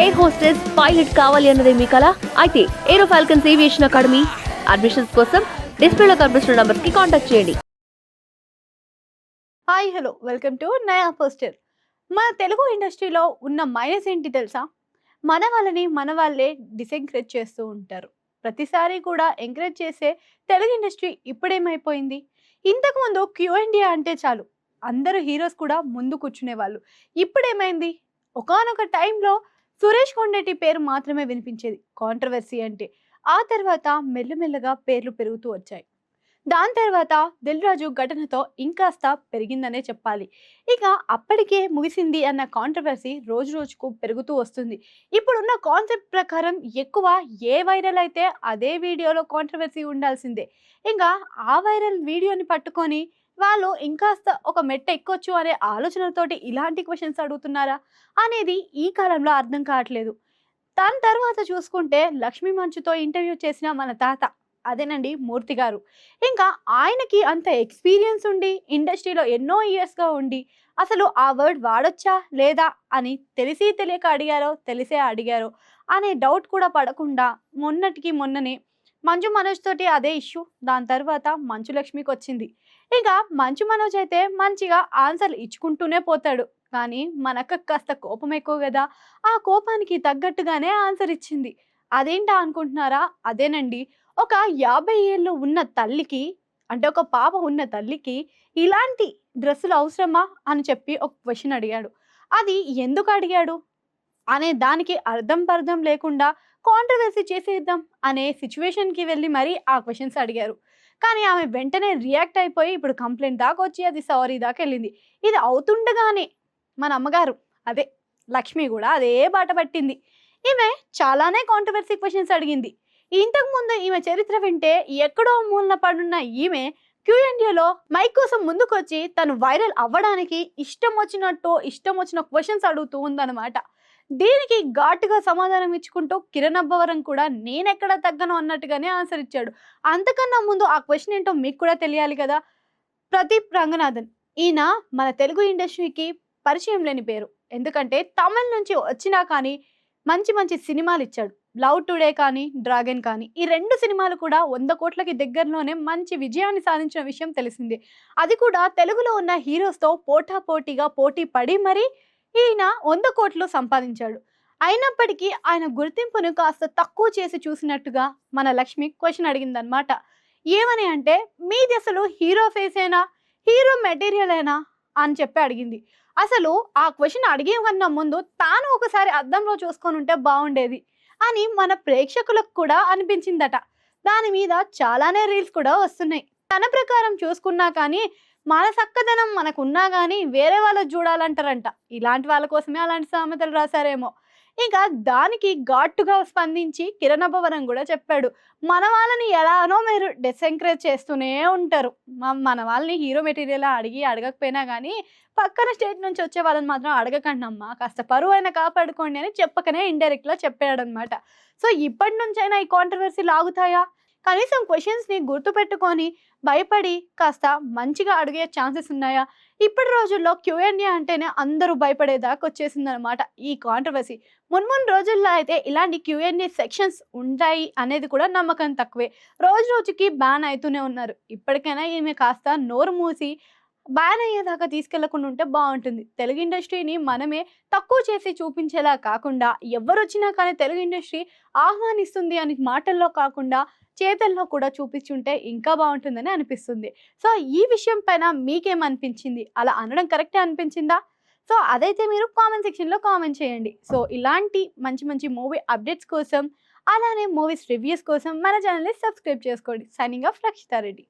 Air hostess pilot కావాలి అన్నదే మీ కళ అయితే Aero Falcons aviation academy admissions కోసం డిస్ప్లేలో కనిపిస్తున్న నంబర్స్కి కాంటాక్ట్ చేయండి. Hi hello welcome to Naya poster మన తెలుగు ఇండస్ట్రీలో ఉన్న మైనస్ ఏంటి తెలుసా? మన వాళ్ళని మన వాళ్ళే డిసెంకరేజ్ చేస్తూ ఉంటారు. ప్రతిసారి కూడా ఎంకరేజ్ చేసే తెలుగు ఇండస్ట్రీ ఇప్పుడేమైపోయింది? ఇంతకుముందు క్యూ ఇండియా అంటే చాలు. అందరూ హీరోస్ కూడా ముందు కూర్చునేవాళ్ళు. ఇప్పుడేమైంది? ఒకానొక టైంలో సురేష్ కొండటి పేరు మాత్రమే వినిపించేది. కాంట్రవర్సీ అంటే ఆ తర్వాత మెల్లమెల్లగా పేర్లు పెరుగుతూ వచ్చాయి. దాని తర్వాత దిల్ రాజు ఘటనతో ఇంకాస్త పెరిగిందనే చెప్పాలి. ఇక అప్పటికే ముగిసింది అన్న కాంట్రవర్సీ రోజు రోజుకు పెరుగుతూ వస్తుంది. ఇప్పుడున్న కాన్సెప్ట్ ప్రకారం ఎక్కువ ఏ వైరల్ అయితే అదే వీడియోలో కాంట్రవర్సీ ఉండాల్సిందే. ఇంకా ఆ వైరల్ వీడియోని పట్టుకొని వాళ్ళు ఇంకాస్త ఒక మెట్ట ఎక్కొచ్చు అనే ఆలోచనతోటి ఇలాంటి క్వశ్చన్స్ అడుగుతున్నారా అనేది ఈ కాలంలో అర్థం కావట్లేదు. దాని తర్వాత చూసుకుంటే లక్ష్మీ మంచుతో ఇంటర్వ్యూ చేసిన మన తాత అదేనండి మూర్తి గారు. ఇంకా ఆయనకి అంత ఎక్స్పీరియన్స్ ఉండి ఇండస్ట్రీలో ఎన్నో ఇయర్స్గా ఉండి అసలు ఆ వర్డ్ వాడొచ్చా లేదా అని తెలిసి తెలియక అడిగారో తెలిసే అడిగారో అనే డౌట్ కూడా పడకుండా మొన్నటికి మొన్ననే మంచు మనోజ్ తోటి అదే ఇష్యూ. దాని తర్వాత మంచు లక్ష్మికి వచ్చింది. ఇక మంచు మనోజ్ అయితే మంచిగా ఆన్సర్లు ఇచ్చుకుంటూనే పోతాడు. కానీ మనకు కాస్త కోపం ఎక్కువ కదా ఆ కోపానికి తగ్గట్టుగానే ఆన్సర్ ఇచ్చింది. అదేంటా అనుకుంటున్నారా? అదేనండి. ఒక యాభై ఏళ్ళు ఉన్న తల్లికి అంటే ఒక పాప ఉన్న తల్లికి ఇలాంటి డ్రెస్సులు అవసరమా? అని చెప్పి ఒక క్వశ్చన్ అడిగాడు. అది ఎందుకు అడిగాడు? అనే దానికి అర్థం పర్థం లేకుండా కాంట్రవర్సీ చేసేద్దాం అనే సిచ్యువేషన్కి వెళ్ళి మరీ ఆ క్వశ్చన్స్ అడిగారు. కానీ ఆమె వెంటనే రియాక్ట్ అయిపోయి ఇప్పుడు కంప్లైంట్ దాకా వచ్చి అది సారీ దాకా వెళ్ళింది. ఇది అవుతుండగానే మన అమ్మగారు అదే లక్ష్మి కూడా అదే బాట పట్టింది. ఈమె చాలానే కాంట్రవర్సీ క్వశ్చన్స్ అడిగింది. ఇంతకుముందు ఈమె చరిత్ర వింటే ఎక్కడో మూలన పడున్న ఈమె క్యూఎండియాలో మైక్ కోసం ముందుకొచ్చి తను వైరల్ అవ్వడానికి ఇష్టం వచ్చినట్టు ఇష్టం వచ్చిన క్వశ్చన్స్ అడుగుతూ ఉందన్నమాట. దీనికి ఘాటుగా సమాధానం ఇచ్చుకుంటూ కిరణ్ అబ్బవరం కూడా నేనెక్కడ తగ్గను అన్నట్టుగానే ఆన్సర్ ఇచ్చాడు. అంతకన్నా ముందు ఆ క్వశ్చన్ ఏంటో మీకు కూడా తెలియాలి కదా? ప్రదీప్ రంగనాథన్. ఈయన మన తెలుగు ఇండస్ట్రీకి పరిచయం లేని పేరు. ఎందుకంటే తమిళ్ నుంచి వచ్చినా కానీ మంచి మంచి సినిమాలు ఇచ్చాడు. లవ్ టుడే కానీ డ్రాగన్ కానీ ఈ రెండు సినిమాలు కూడా వంద కోట్లకి దగ్గరలోనే మంచి విజయాన్ని సాధించిన విషయం తెలిసిందే. అది కూడా తెలుగులో ఉన్న హీరోస్తో పోటా పోటీగా పోటీ పడి మరీ ఈయన వంద కోట్లు సంపాదించాడు. అయినప్పటికీ ఆయన గుర్తింపును కాస్త తక్కువ చేసి చూసినట్టుగా మన లక్ష్మి క్వశ్చన్ అడిగిందనమాట ఏమని అంటే మీది అసలు హీరో ఫేసేనా హీరో మెటీరియల్ అయినా అని చెప్పి అడిగింది. అసలు ఆ క్వశ్చన్ అడిగే కన్నా ముందు తాను ఒకసారి అద్దంలో చూసుకొని ఉంటే బాగుండేది అని మన ప్రేక్షకులకు కూడా అనిపించిందట. దాని మీద చాలానే రీల్స్ కూడా వస్తున్నాయి. తన ప్రకారం చూసుకున్నా కానీ మన చక్కదనం మనకున్నా కానీ వేరే వాళ్ళకి చూడాలంటారంట. ఇలాంటి వాళ్ళ కోసమే అలాంటి సామెతలు రాశారేమో. ఇంకా దానికి ఘాటుగా స్పందించి కిరణ అబ్బవరం కూడా చెప్పాడు. మన వాళ్ళని ఎలానో మీరు డిసెంకరేజ్ చేస్తూనే ఉంటారు. మన వాళ్ళని హీరో మెటీరియల్ అడిగి అడగకపోయినా కానీ పక్కన స్టేట్ నుంచి వచ్చే వాళ్ళని మాత్రం అడగకండమ్మా కాస్త పరువు అయినా కాపాడుకోండి అని చెప్పకనే ఇండైరెక్ట్గా చెప్పాడనమాట సో ఇప్పటి నుంచైనా ఈ కాంట్రవర్సీ లాగుతాయా? కనీసం క్వశ్చన్స్ని గుర్తుపెట్టుకొని భయపడి కాస్త మంచిగా అడిగే ఛాన్సెస్ ఉన్నాయా? ఇప్పటి రోజుల్లో క్యూఎన్ఏ అంటేనే అందరూ భయపడేదాకా వచ్చేసింది అనమాట ఈ కాంట్రవర్సీ మున్మున్ రోజుల్లో అయితే ఇలాంటి క్యూఎన్ఏ సెక్షన్స్ ఉంటాయి అనేది కూడా నమ్మకం తక్కువే. రోజు రోజుకి బ్యాన్ అవుతూనే ఉన్నారు. ఇప్పటికైనా ఈమె కాస్త నోరు మూసి బ్యాన్ అయ్యేదాకా తీసుకెళ్ళకుండా ఉంటే బాగుంటుంది. తెలుగు ఇండస్ట్రీని మనమే తక్కువ చేసి చూపించేలా కాకుండా ఎవరు వచ్చినా కానీ తెలుగు ఇండస్ట్రీ ఆహ్వానిస్తుంది అని మాటల్లో కాకుండా చేతల్లో కూడా చూపించుంటే ఇంకా బాగుంటుందని అనిపిస్తుంది. సో ఈ విషయం పైన మీకేమనిపించింది? అలా అనడం కరెక్టే అనిపించిందా? సో అదైతే మీరు కామెంట్ సెక్షన్లో కామెంట్ చేయండి. సో ఇలాంటి మంచి మంచి మూవీ అప్డేట్స్ కోసం అలానే మూవీస్ రివ్యూస్ కోసం మన ఛానల్ని సబ్స్క్రైబ్ చేసుకోండి. Signing off Rakshita Reddy.